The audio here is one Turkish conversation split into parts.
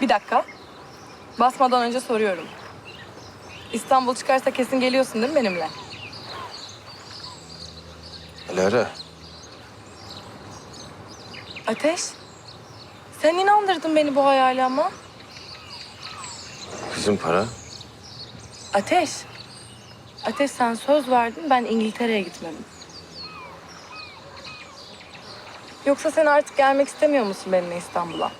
Bir dakika. Basmadan önce soruyorum. İstanbul çıkarsa kesin geliyorsun değil mi benimle? Lara. Ateş. Sen inandırdın beni bu hayale ama. Kızım para. Ateş. Ateş sen söz verdin ben İngiltere'ye gitmedim. Yoksa sen artık gelmek istemiyor musun benimle İstanbul'a?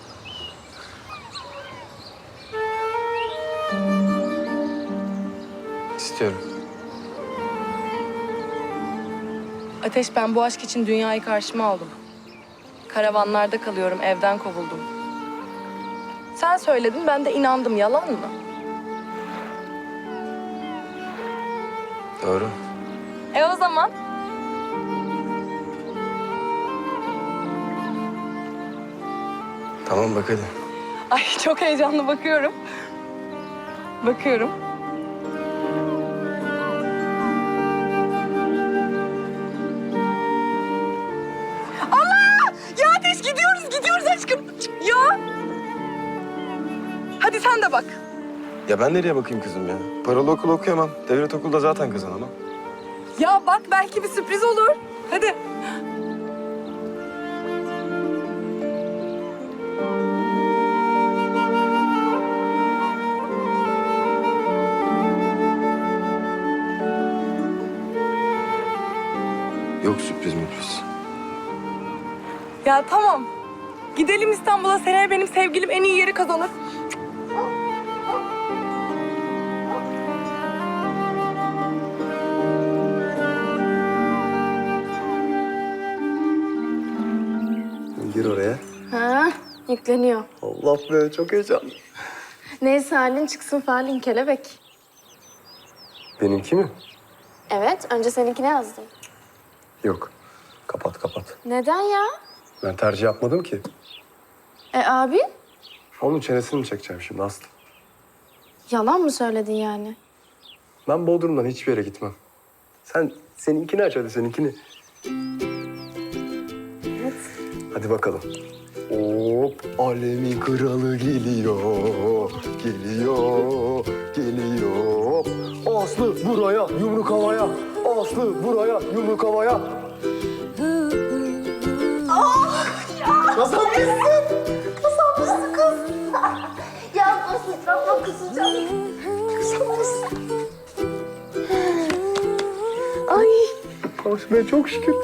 İstiyorum. Ateş ben bu aşk için dünyayı karşıma aldım. Karavanlarda kalıyorum, evden kovuldum. Sen söyledin, ben de inandım. Yalan mı? Doğru. E o zaman Tamam bak hadi. Ay çok heyecanlı bakıyorum. Bakıyorum. Sen de bak. Ya ben nereye bakayım kızım ya? Paralı okul okuyamam. Devlet okulda zaten kazanamam. Ya bak belki bir sürpriz olur. Hadi. Yok sürpriz müpriz. Ya tamam. Gidelim İstanbul'a. Seneye benim sevgilim en iyi yeri kazanır. Gir oraya. Ha, yükleniyor. Allah be çok heyecanlı. Neyse halin çıksın falin kelebek. Benimki mi? Evet, önce seninkine yazdım. Yok. Kapat kapat. Neden ya? Ben tercih yapmadım ki. E abi, Onun çenesini mi çekeceğim şimdi Aslı? Yalan mı söyledin yani? Ben Bodrum'dan hiçbir yere gitmem. Sen seninkini aç hadi seninkini. Evet. Hadi bakalım. Hop alemin kralı geliyor. Geliyor. Geliyor. Aslı buraya yumruk havaya. Aslı buraya yumruk havaya. Yapma kısacağım. Ay. Kavuşmaya çok şükür.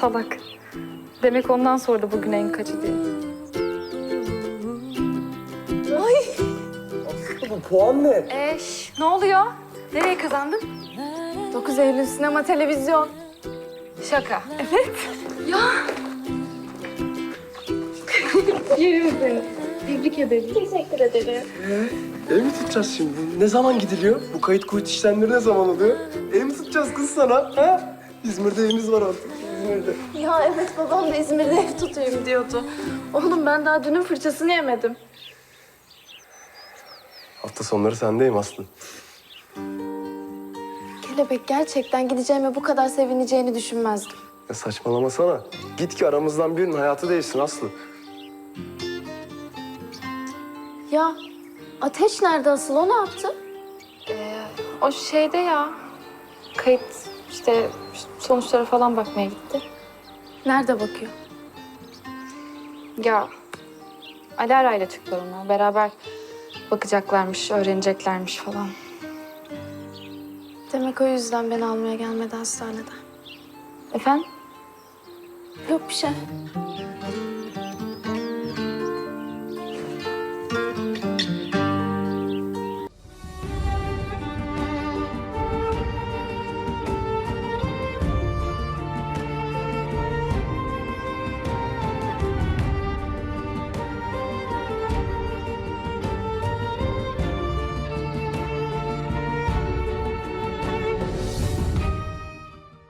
Salak. Demek ondan sordu bugün en kaçı diye. Aslı bu puan ne? Eş, ne oluyor? Nereye kazandın? 9 Eylül sinema televizyon. Şaka. Evet. Teşekkür ederim. Ev mi tutacağız şimdi? Ne zaman gidiliyor? Bu kayıt kuyut işlemleri ne zaman oluyor? Ev mi tutacağız kız sana? Ha? İzmir'de evimiz var artık. İzmir'de. Ya evet babam da İzmir'de ev tutayım diyordu. Oğlum ben daha dünün fırçasını yemedim. Hafta sonları sendeyim Aslı. Kelebek gerçekten gideceğime bu kadar sevineceğini düşünmezdim. Ya saçmalamasana. Git ki aramızdan birinin hayatı değişsin Aslı. Ya Ateş nerede asıl o ne yaptı? O şeyde ya. Kayıt işte sonuçlara falan bakmaya gitti. Nerede bakıyor? Ya Alara ile çıktılar ona. Beraber bakacaklarmış, öğreneceklermiş falan. Demek o yüzden beni almaya gelmedi hastaneden. Efendim? Yok bir şey.